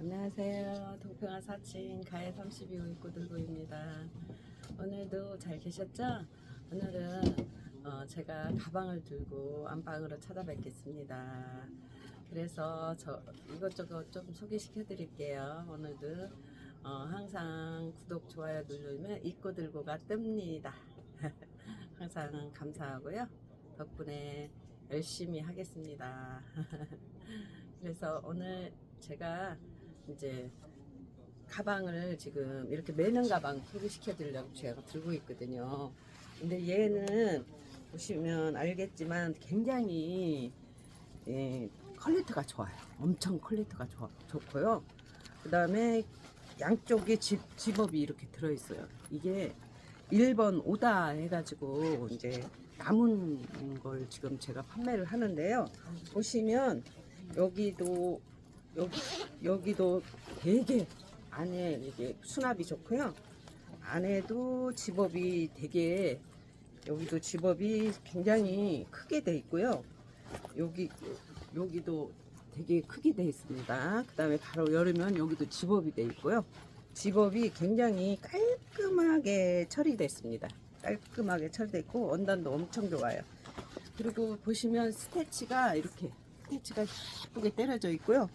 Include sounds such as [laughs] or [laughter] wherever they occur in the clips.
안녕하세요. 동평화 사칭 가해 32호 입구 들고입니다. 오늘도 잘 계셨죠? 오늘은 어, 제가 가방을 들고 안방으로 찾아뵙겠습니다. 그래서 저 이것저것 좀 소개시켜 드릴게요. 오늘도 어, 항상 구독, 좋아요 누르면 입고 들고가 뜹니다. [laughs] 항상 감사하고요. 덕분에 열심히 하겠습니다. [laughs] 그래서 오늘 제가 이제 가방을 지금 이렇게 매는 가방 소개시켜 드리려고 제가 들고 있거든요. 근데 얘는 보시면 알겠지만 굉장히 예, 퀄리티가 좋아요. 엄청 퀄리티가 좋아, 좋고요. 그 다음에 양쪽에 집, 집업이 이렇게 들어있어요. 이게 1번 오다 해가지고 이제 남은 걸 지금 제가 판매를 하는데요. 보시면 여기도 여기 여기도 되게 안에 이게 수납이 좋고요. 안에도 집업이 되게 여기도 집업이 굉장히 크게 돼 있고요. 여기 여기도 되게 크게 돼 있습니다. 그 다음에 바로 열으면 여기도 집업이 돼 있고요. 집업이 굉장히 깔끔하게 처리됐습니다. 깔끔하게 처리됐고 원단도 엄청 좋아요. 그리고 보시면 스태치가 이렇게 스태치가 예쁘게 때려져 있고요.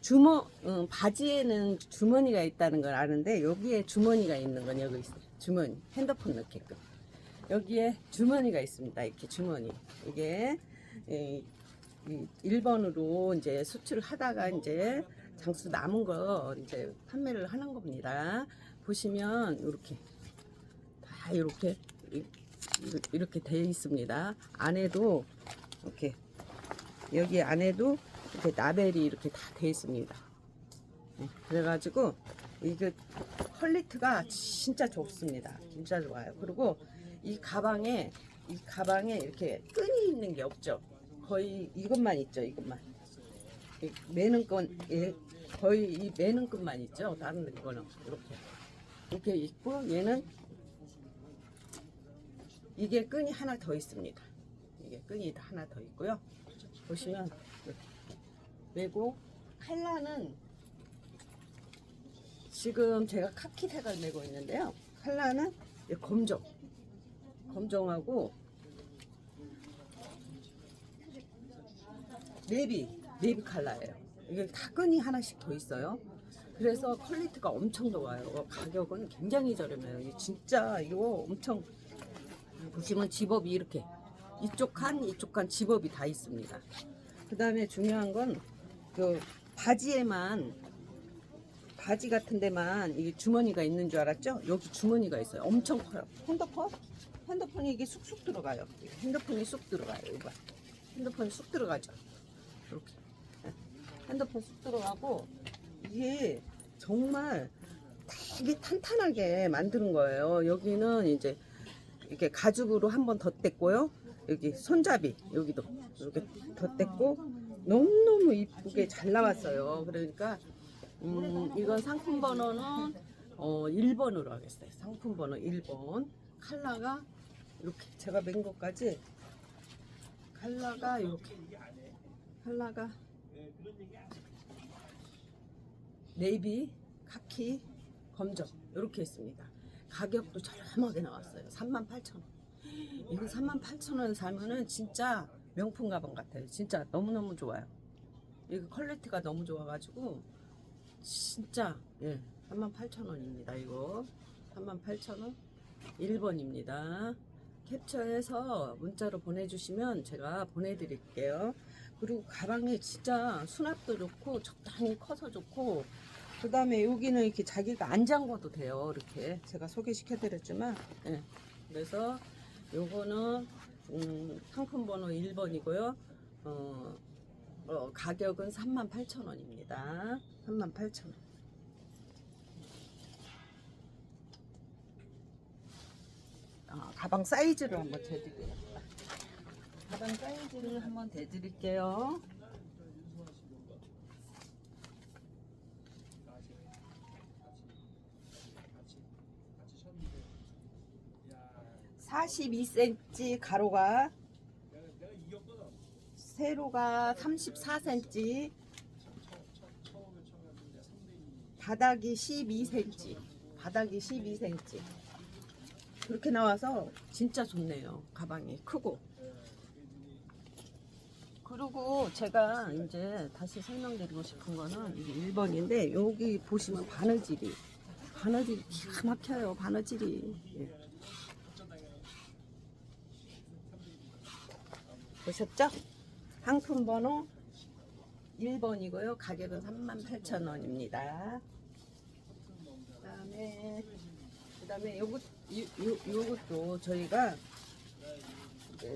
주머 음, 바지에는 주머니가 있다는 걸 아는데 여기에 주머니가 있는 건 여기 있어요. 주머니 핸드폰 넣게끔 여기에 주머니가 있습니다. 이렇게 주머니 이게 이, 이 1번으로 이제 수출을 하다가 이제 장수 남은 거 이제 판매를 하는 겁니다. 보시면 이렇게 다 이렇게 이- 이렇게 돼 있습니다. 안에도 이렇게 여기 안에도 이렇게 라벨이 이렇게 다 돼 있습니다. 네, 그래가지고 이게 퀄리티가 진짜 좋습니다. 진짜 좋아요. 그리고 이 가방에 이 가방에 이렇게 끈이 있는 게 없죠. 거의 이것만 있죠. 이것만. 이 매는 건 예, 거의 이 매는 끈만 있죠. 다른 거는 이렇게 이렇게 있고 얘는 이게 끈이 하나 더 있습니다. 이게 끈이 하나 더 있고요. 보시면 매고 칼라는 지금 제가 카키색을 매고 있는데요. 칼라는 이 검정, 검정하고 네비, 네비 칼라예요. 이게 다 끈이 하나씩 더 있어요. 그래서 퀄리티가 엄청 좋아요. 가격은 굉장히 저렴해요. 진짜 이거 엄청 보시면 집업이 이렇게 이쪽 칸 이쪽 칸 집업이 다 있습니다. 그 다음에 중요한 건 그 바지에만 바지 같은 데만 이게 주머니가 있는 줄 알았죠? 여기 주머니가 있어요. 엄청 커요. 핸드폰? 핸드폰이 이게 쑥쑥 들어가요. 핸드폰이 쑥 들어가요. 이거 봐. 핸드폰이 쑥 들어가죠. 이렇게. 네. 핸드폰 쑥 들어가고 이게 정말 되게 탄탄하게 만드는 거예요. 여기는 이제 이렇게 가죽으로 한 번 덧댔고요. 여기 손잡이 여기도 이렇게 덧댔고 너무너무 이쁘게 잘 나왔어요. 그러니까 음, 이건 상품 번호는 어, 1번으로 하겠어요. 상품 번호 1번. 칼라가 이렇게 제가 맨 것까지 칼라가 이렇게 칼라가 네이비, 카키, 검정 이렇게 있습니다. 가격도 저렴하게 나왔어요. 38,000원. 이거 38,000원 사면은 진짜 명품 가방 같아요. 진짜 너무너무 좋아요. 이거 퀄리티가 너무 좋아가지고 진짜 예 38,000원입니다. 이거 38,000원 1번입니다. 캡처해서 문자로 보내주시면 제가 보내드릴게요. 그리고 가방이 진짜 수납도 좋고 적당히 커서 좋고 그 다음에 여기는 이렇게 자기가 안 잠궈도 돼요. 이렇게 제가 소개시켜드렸지만 예. 그래서 요거는 음, 상품 번호 1번이고요. 어, 어, 가격은 38,000원입니다. 38,000원. 아, 가방 사이즈를 한번 재드릴게요. 가방 사이즈를 한번 대드릴게요. 사십이 cm 가로가 세로가 34cm 바닥이 12cm. 바닥이 12cm. 그렇게 나와서 진짜 좋네요. 가방이 크고. 그리고 제가 이제 다시 설명드리고 싶은 거는 이게 1번인데 여기 보시면 바느질이 바느질이 기가 막혀요. 바느질이. 보셨죠? 상품 번호 1번이고요. 가격은 38,000원입니다. 그다음에 그다음에 요것 요, 요, 요 것도 저희가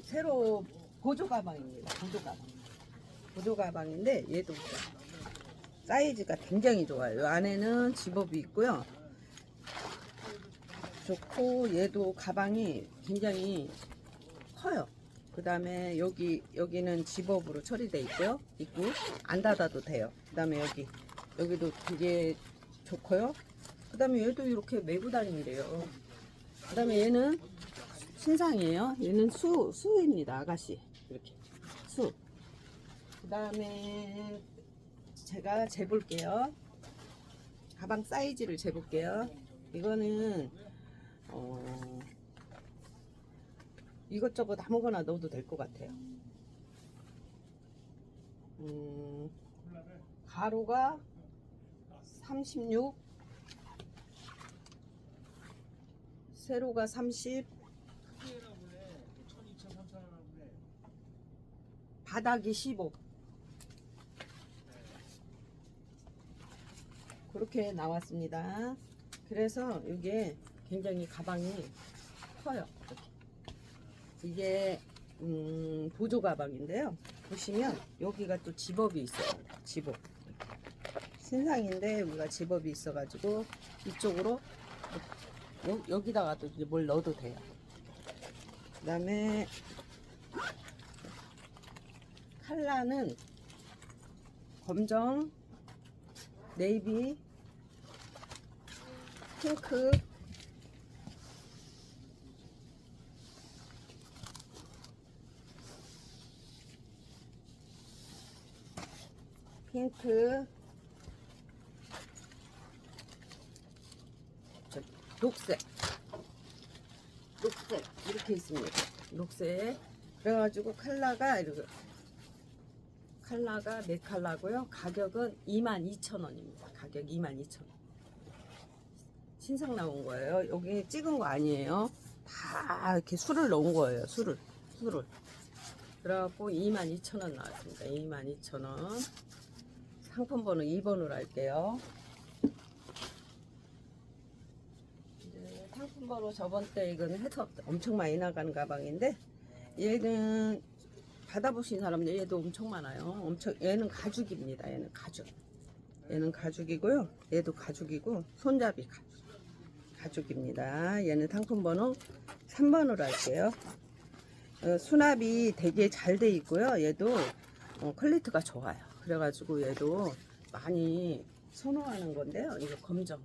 새로 보조 가방입니다. 보조 가방. 보조 가방인데 얘도 사이즈가 굉장히 좋아요. 요 안에는 집업이 있고요. 좋고 얘도 가방이 굉장히 커요. 그 다음에 여기 여기는 집업으로 처리돼 있고요. 있고 안 닫아도 돼요. 그 다음에 여기 여기도 되게 좋고요. 그 다음에 얘도 이렇게 메고 다니래요. 그 다음에 얘는 신상이에요. 얘는 수 수입니다. 아가씨 이렇게 수. 그 다음에 제가 재볼게요. 가방 사이즈를 재볼게요. 이거는 어. 이것저것 아무거나 넣어도 될 것 같아요. 음, 가로가 36, 세로가 30, 바닥이 15. 그렇게 나왔습니다. 그래서 이게 굉장히 가방이 커요. 이게 음, 보조 가방인데요. 보시면 여기가 또 집업이 있어요. 집업. 신상인데 우리가 집업이 있어가지고 이쪽으로 여, 여기다가도 이제 뭘 넣어도 돼요. 그 다음에 칼라는 검정, 네이비, 핑크, 핑크, 저, 녹색, 녹색 이렇게 있습니다. 녹색. 그래가지고 컬러가 이렇게 컬러가 네 컬러고요. 가격은 22,000원입니다. 가격 22,000원. 신상 나온 거예요. 여기 찍은 거 아니에요. 다 이렇게 술을 넣은 거예요. 술을. 술을. 그래갖고 22,000원 나왔습니다. 22,000원. 상품 번호 2번으로 할게요. 상품 번호 저번 때 이거는 해서 엄청 많이 나가는 가방인데 얘는 받아보신 사람들 얘도 엄청 많아요. 엄청 얘는 가죽입니다. 얘는 가죽. 얘는 가죽이고요. 얘도 가죽이고 손잡이 가죽. 가죽입니다. 얘는 상품 번호 3번으로 할게요. 어, 수납이 되게 잘 돼 있고요. 얘도 어, 퀄리티가 좋아요. 그래가지고 얘도 많이 선호하는 건데요. 이거 검정.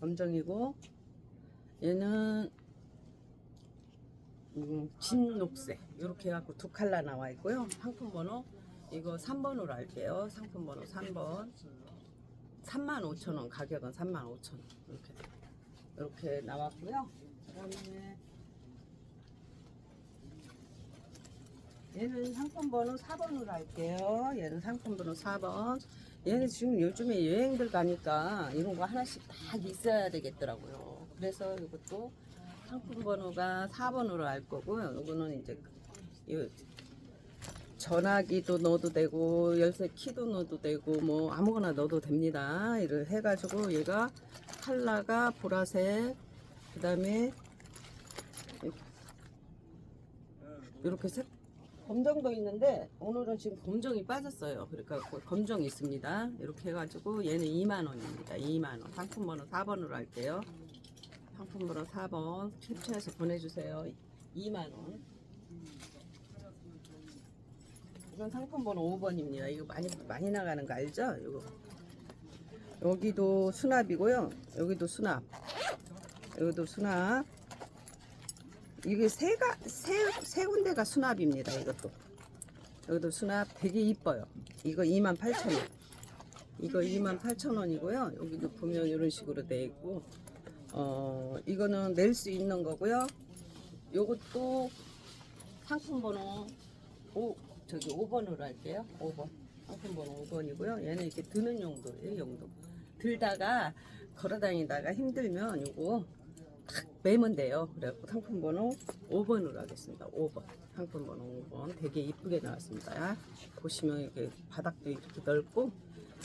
검정이고 얘는 음, 진녹색 이렇게 해갖고 두 칼라 나와 있고요. 상품 번호 이거 3번으로 할게요. 상품 번호 3번 35,000원 가격은 35,000원 이렇게 이렇게 나왔고요. 그다음에 얘는 상품 번호 4번으로 할게요. 얘는 상품 번호 4번. 얘는 지금 요즘에 여행들 가니까 이런 거 하나씩 다 있어야 되겠더라고요. 그래서 이것도 상품 번호가 4번으로 할 거고요. 이거는 이제 이 전화기도 넣어도 되고 열쇠 키도 넣어도 되고 뭐 아무거나 넣어도 됩니다. 이를 해가지고 얘가 컬러가 보라색 그 다음에 이렇게 색 검정도 있는데 오늘은 지금 검정이 빠졌어요. 그러니까 검정이 있습니다. 이렇게 해가지고 얘는 2만 원입니다. 2만 원. 상품 번호 4번으로 할게요. 상품 번호 4번 캡처해서 보내주세요. 2만 원. 이건 상품 번호 5번입니다. 이거 많이 많이 나가는 거 알죠? 이거 여기도 수납이고요. 여기도 수납. 여기도 수납. 이게 세가 세, 세 군데가 수납입니다. 이것도 여기도 수납 되게 이뻐요. 이거 28,000원. 이거 28,000원이고요. 여기도 보면 이런 식으로 돼 있고 어 이거는 낼 수 있는 거고요. 요것도 상품 번호 5 저기 5번으로 할게요. 5번. 상품 번호 5번이고요. 얘는 이렇게 드는 용도예요, 용도. 들다가 걸어 다니다가 힘들면 요거 탁 매면 돼요. 그래갖고 상품 번호 5번으로 하겠습니다. 5번. 상품 번호 5번. 되게 이쁘게 나왔습니다. 보시면 이렇게 바닥도 이렇게 넓고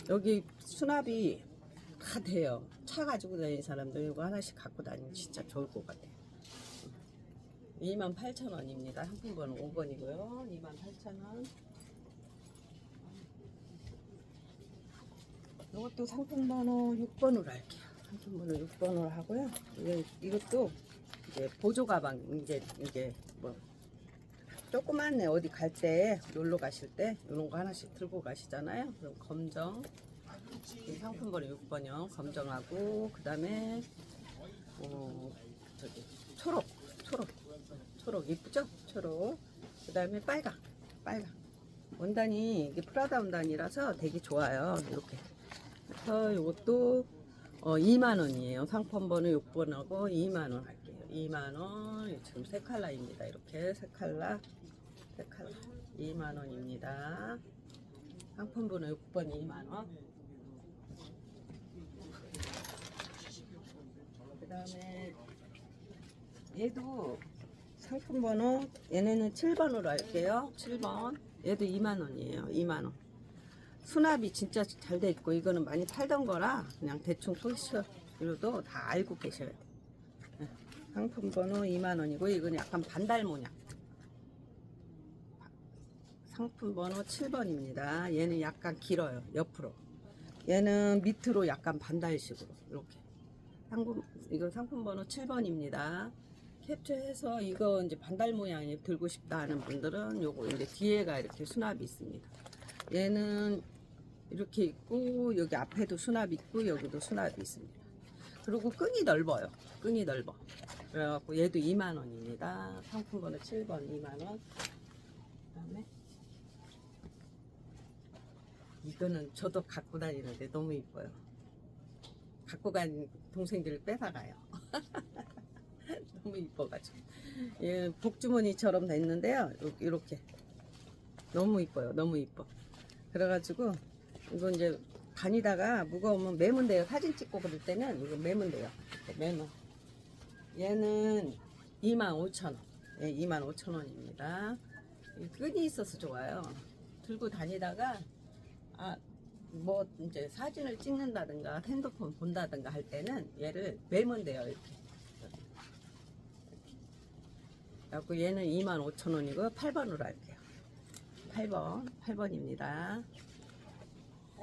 여기 수납이 다 돼요. 차 가지고 다니는 사람들 이거 하나씩 갖고 다니면 진짜 좋을 것 같아요. 28,000원입니다. 상품 번호 5번이고요. 28,000원. 이것도 상품 번호 6번으로 할게요. 번호 6번으로 하고요. 이것도 이제 보조 가방 이제 이게 뭐 조그만해 어디 갈 때 놀러 가실 때 이런 거 하나씩 들고 가시잖아요. 그럼 검정 이 상품 번호 6번이요. 검정하고 그 다음에 어 저기 초록 초록 초록 이쁘죠? 초록 그 다음에 빨강 빨강 원단이 이게 프라다 원단이라서 되게 좋아요. 이렇게 그래서 이것도 어, 2만 원이에요. 상품 번호 6번하고 2만 원 할게요. 2만 원 지금 세 칼라입니다. 이렇게 세 칼라 세 칼라 2만 원입니다. 상품 번호 6번 2만 원. 그 다음에 얘도 상품 번호 얘네는 7번으로 할게요. 7번. 얘도 2만 원이에요. 2만 원. 수납이 진짜 잘 돼 있고 이거는 많이 팔던 거라 그냥 대충 소식으로도 다 알고 계셔요. 네. 상품 번호 2만 원이고 이건 약간 반달 모양. 상품 번호 7번입니다. 얘는 약간 길어요. 옆으로. 얘는 밑으로 약간 반달식으로 이렇게. 상품 이건 상품 번호 7번입니다. 캡처해서 이거 이제 반달 모양이 들고 싶다 하는 분들은 요거 이제 뒤에가 이렇게 수납이 있습니다. 얘는 이렇게 있고 여기 앞에도 수납 있고 여기도 수납이 있습니다. 그리고 끈이 넓어요. 끈이 넓어. 그래갖고 얘도 2만 원입니다. 상품 번호 7번 2만 원. 그다음에 이거는 저도 갖고 다니는데 너무 이뻐요. 갖고 간 동생들을 뺏어가요. [laughs] 너무 이뻐가지고. 예, 복주머니처럼 됐는데요. 이렇게. 너무 이뻐요. 너무 이뻐. 그래가지고 이거 이제 다니다가 무거우면 매면 돼요. 사진 찍고 그럴 때는 이거 매면 돼요. 매면. 얘는 25,000원. 예, 25,000원입니다. 끈이 있어서 좋아요. 들고 다니다가 아, 뭐 이제 사진을 찍는다든가 핸드폰 본다든가 할 때는 얘를 매면 돼요. 이렇게. 그래갖고 얘는 25,000원이고 8번으로 할게요. 8번, 8번입니다.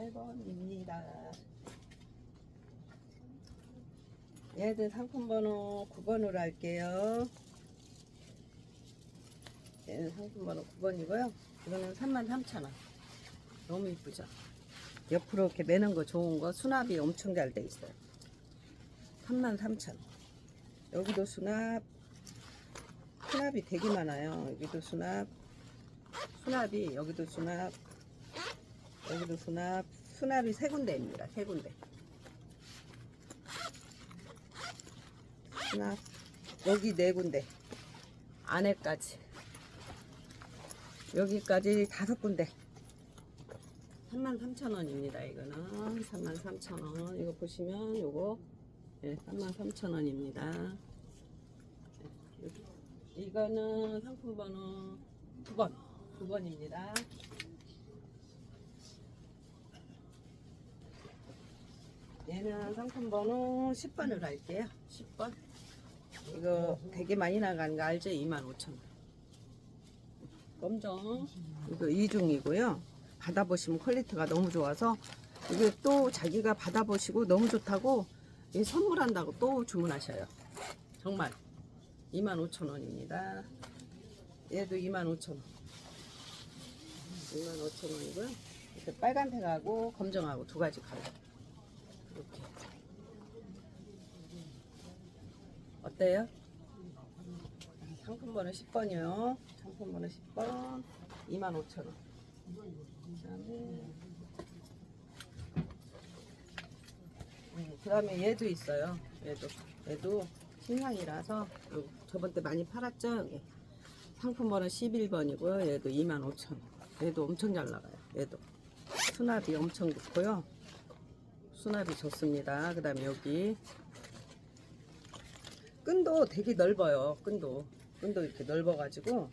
8번입니다. 얘들 상품 번호 9번으로 할게요. 얘는 상품 번호 9번이고요. 이거는 33,000원. 너무 이쁘죠? 옆으로 이렇게 매는 거 좋은 거 수납이 엄청 잘 돼 있어요. 33,000원. 여기도 수납, 수납이 되게 많아요. 여기도 수납, 수납이 여기도 수납, 여기도 수납, 수납이 세 군데입니다. 세 군데. 수납, 여기 네 군데. 안에까지. 여기까지 다섯 군데. 33,000원입니다. 이거는 33,000원. 이거 보시면 요거 네, 33,000원입니다. 이거는 상품 번호 9번. 9번입니다. 얘는 상품 번호 10번을 할게요. 10번. 이거 되게 많이 나가는 거 알죠? 25,000원. 검정. 이거 이중이고요. 받아보시면 퀄리티가 너무 좋아서 이게 또 자기가 받아보시고 너무 좋다고 이 선물한다고 또 주문하셔요. 정말 25,000원입니다. 얘도 25,000원. 25,000원이고요. 이렇게 빨간색하고 검정하고 두 가지 컬러. 이렇게. 어때요? 상품 번호 10번이요. 상품 번호 10번 25,000원. 그 다음에 그 다음에 얘도 있어요. 얘도. 얘도 신상이라서 요 저번 때 많이 팔았죠? 여기. 상품번호 11번이고요. 얘도 25,000원. 얘도 엄청 잘 나가요. 얘도. 수납이 엄청 좋고요. 수납이 좋습니다. 그 다음에 여기 끈도 되게 넓어요. 끈도. 끈도 이렇게 넓어가지고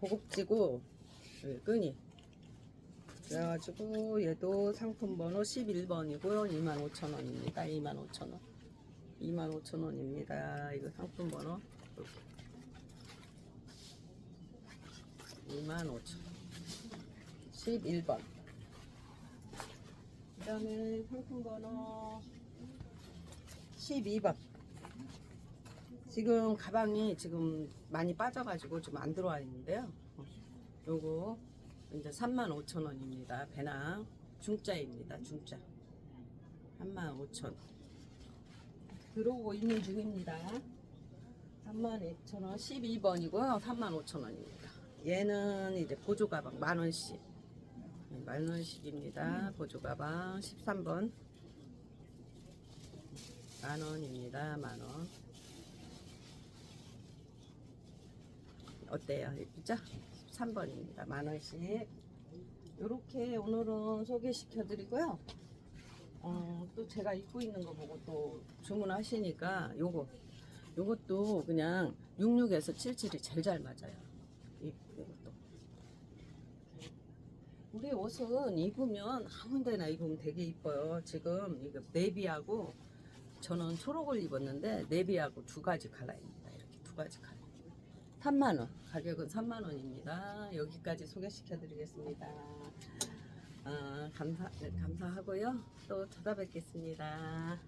고급지고 여기 끈이. 그래가지고 얘도 상품 번호 11번이고요. 25,000원입니다. 25,000원. 25,000원입니다. 이거 상품 번호. 25,000원 11번. 그 다음에 상품 번호 12번 지금 가방이 지금 많이 빠져가지고 좀 안 들어와 있는데요. 어, 요거 이제 35,000원입니다. 배낭 중짜입니다. 중짜 35,000원 들어오고 있는 중입니다. 32,000원 12번이고요. 35,000원입니다. 얘는 이제 보조 가방 만 원씩 네, 만 원씩입니다. 보조 가방 13번 만 원입니다. 만 원. 어때요? 예쁘죠? 13번입니다. 만 원씩. 이렇게 오늘은 소개시켜 드리고요. 어, 또 제가 입고 있는 거 보고 또 주문하시니까 요거 요것도 그냥 66에서 77이 제일 잘 맞아요. 이, 이것도. 우리 옷은 입으면 아무 데나 입으면 되게 이뻐요. 지금 이거 네비하고 저는 초록을 입었는데 네비하고 두 가지 컬러입니다. 이렇게 두 가지 컬러. 3만원. 가격은 3만원입니다. 여기까지 소개시켜 드리겠습니다. 아, 어, 감사, 네, 감사하고요. 또 찾아뵙겠습니다.